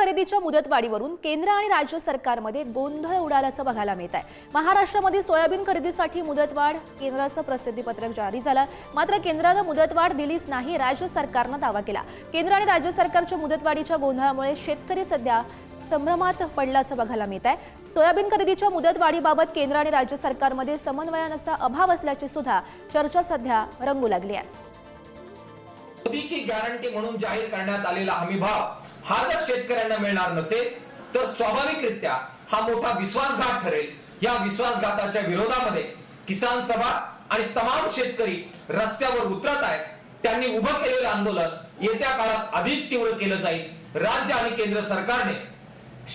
खरेदीच्या मुदतवाढीवरून केंद्र आणि राज्य सरकारमध्ये गोंधळ उडाल्याचं बघायला मिळत आहे. महाराष्ट्रामध्ये सोयाबीन खरेदीसाठी मुदतवाढ केंद्राचं प्रसिद्धीपत्रक जारी झालं. मात्र केंद्रानं मुदतवाढ दिलीच नाही राज्य सरकारनं दावा केला. केंद्र आणि राज्य सरकारच्या मुदतवाढीच्या गोंधळामुळे शेतकरी सध्या संभ्रमात पडल्याचं बघायला मिळत आहे. सोयाबीन खरेदीच्या मुदतवाढीबाबत केंद्र आणि राज्य सरकारमध्ये समन्वयानाचा अभाव असल्याची सुद्धा चर्चा सध्या रंगू लागली आहे. मोदी की गॅरंटी म्हणून जाहीर करण्यात आलेला हमी भाव हा जर शेतकऱ्यांना मिळणार नसेल तर स्वाभाविकरित्या हा मोठा विश्वासघात ठरेल. या विश्वासघाताच्या विरोधामध्ये किसान सभा आणि तमाम शेतकरी रस्त्यावर उतरत आहेत. त्यांनी उभं केलेलं आंदोलन येत्या काळात अधिक तीव्र केलं जाईल. राज्य आणि केंद्र सरकारने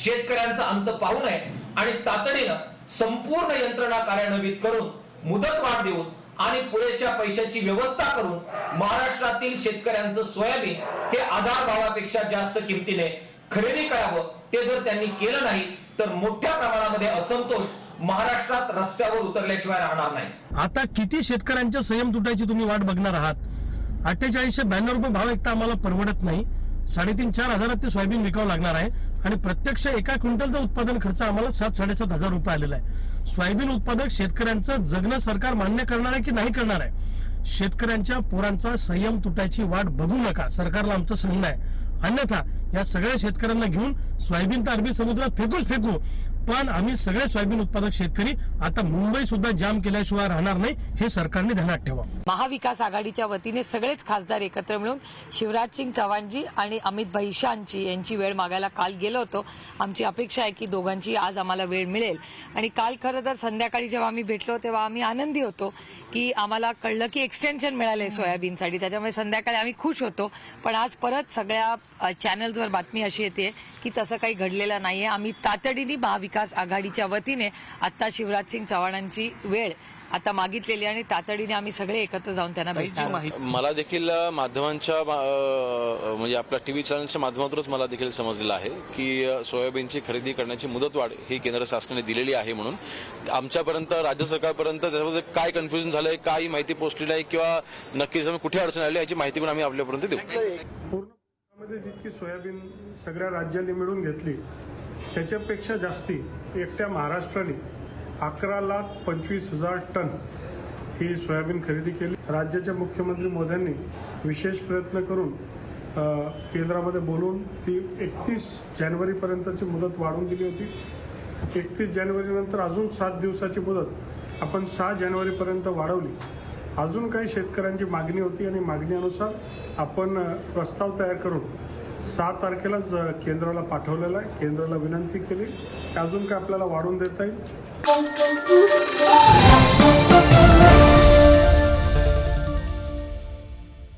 शेतकऱ्यांचा अंत पाहू नये आणि तातडीनं संपूर्ण यंत्रणा कार्यान्वित करून मुदतवाढ देऊन आणि पुरेशा पैशाची व्यवस्था करून महाराष्ट्रातील शेतकऱ्यांचं सोयाबीन हे आधार भावापेक्षा जास्त किमतीने खरेदी करावं ते जर त्यांनी केलं नाही तर मोठ्या प्रमाणामध्ये असंतोष महाराष्ट्रात रस्त्यावर उतरल्याशिवाय राहणार नाही. आता किती शेतकऱ्यांच्या संयम तुटायची तुम्ही वाट बघणार आहात? अठ्ठेचाळीसशे ब्याण्णव रुपये भाव एकता आम्हाला परवडत नाही साडेतीन चार हजारात ते सोयाबीन विकावं लागणार आहे. आणि प्रत्यक्ष एका क्विंटलचा उत्पादन खर्च आम्हाला सात साडेसात हजार रुपये आलेला आहे. सोयाबीन उत्पादक शेतकऱ्यांचं जगणं सरकार मान्य करणार आहे की नाही करणार आहे? शेतकऱ्यांच्या पोरांचा संयम तुटायची वाट बघू नका. सरकारला आमचं सांगणं आहे. अन्यथा या सगळ्या शेतकऱ्यांना घेऊन सोयाबीन तर अरबी समुद्रात फेकूच फेकू. पण आम्ही सगळे सोयाबीन उत्पादक शेतकरी आता मुंबई सुद्धा जाम केल्याशिवाय राहणार नाही हे सरकारने ध्यानात ठेवा महाविकास आघाडीच्या वतीने सगळेच खासदार एकत्र मिळून शिवराज सिंग चव्हाणजी आणि अमित भाईशांची यांची वेळ मागायला काल गेलो होतो. आमची अपेक्षा आहे की दोघांची आज आम्हाला वेळ मिळेल. आणि काल खरं तर संध्याकाळी जेव्हा आम्ही भेटलो तेव्हा आम्ही आनंदी होतो की आम्हाला कळलं की एक्सटेन्शन मिळालंय सोयाबीनसाठी. त्याच्यामुळे संध्याकाळी आम्ही खुश होतो. पण आज परत सगळ्या चॅनल्सवर बातमी अशी येते की तसं काही घडलेलं नाहीये. आम्ही तातडीने महाविकास आघाडीच्या वतीने आता शिवराज सिंग चव्हाणांची वेळ आता मागितलेली आहे आणि तातडीने आम्ही सगळे एकत्र जाऊन त्यांना भेटणार. मला देखील माध्यमांच्या म्हणजे आपल्या टीव्ही चॅनलच्या माध्यमातूनच मला देखील समजलेलं आहे की सोयाबीनची खरेदी करण्याची मुदतवाढ ही केंद्र शासनाने दिलेली आहे म्हणून आमच्यापर्यंत राज्य सरकारपर्यंत त्याच्यामध्ये काय कन्फ्युजन झालंय काय माहिती पोहोचलेली आहे किंवा नक्कीच कुठे अडचण आली याची माहिती पण आम्ही आपल्यापर्यंत देऊ पूर्ण जितकी सोयाबीन सगळ्या राज्यांनी मिळून घेतली त्याच्यापेक्षा जास्ती एकट्या महाराष्ट्राने अकरा लाख पंचवीस हजार टन ही सोयाबीन खरेदी केली. राज्याच्या मुख्यमंत्री मोद्यांनी विशेष प्रयत्न करून केंद्रामध्ये बोलून ती एकतीस जानेवारीपर्यंतची मुदत वाढवून दिली होती. एकतीस जानेवारीनंतर अजून सात दिवसाची मुदत आपण सहा जानेवारीपर्यंत वाढवली. अजून काही शेतकऱ्यांची मागणी होती आणि मागणीनुसार आपण प्रस्ताव तयार करून सहा तारखेलाच केंद्राला पाठवलेला आहे. केंद्राला विनंती केली. अजून काय आपल्याला वाढवून देता येईल?